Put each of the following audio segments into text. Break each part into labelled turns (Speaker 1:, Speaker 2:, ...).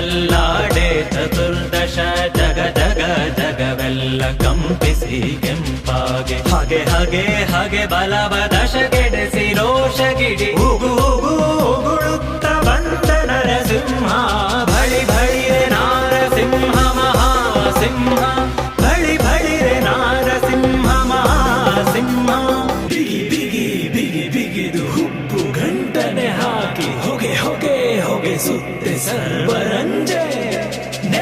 Speaker 1: ನಲ್ಲಾಡೆ ಚತುರ್ದಶ ಜಗ ಜಗ ಜಗವೆಲ್ಲ ಕಂಪಿಸಿ ಕೆಂಪಾಗೆ. ಹಾಗೆ ಹಾಗೆ ಹಾಗೆ ಬಲವ ದಶಗೆಡೆಸಿ ರೋಷಗಿಡಿ ಹೂಗು ಹೂಗು ಉಗುಳುತ್ತ ಬಂದ ನರಸಿಂಹ ಬಳಿ ಬಳಿರೆ ನಾರಸಿಂಹ ಮಹಾಸಿಂಹ. ಬಳಿ ಬಳಿರೆ ನಾರಸಿಂಹ ಮಹಾಸಿಂಹ. ಬಿಗಿ ಬಿಗಿ ಬಿಗಿ ಬಿಗಿದು ಹುಬ್ಬು ಗಂಟನೆ ಹಾಕಿ ಹೊಗೆ ಹೊಗೆ ಹೊಗೆ ಸುತ್ತೆ ಸರ್ವರ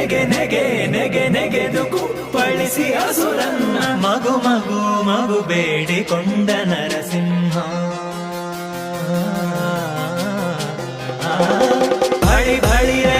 Speaker 1: ನೆಗೆ ನೆಗೆ ನೆಗೆ ನೆಗೆದು ಕುಪ್ಪಳಿಸಿ ಅಸುರನ್ನ. ಮಗು ಮಗು ಮಗು ಬೇಡಿಕೊಂಡ ನರಸಿಂಹ. ಬಳಿ ಬಳಿರೆ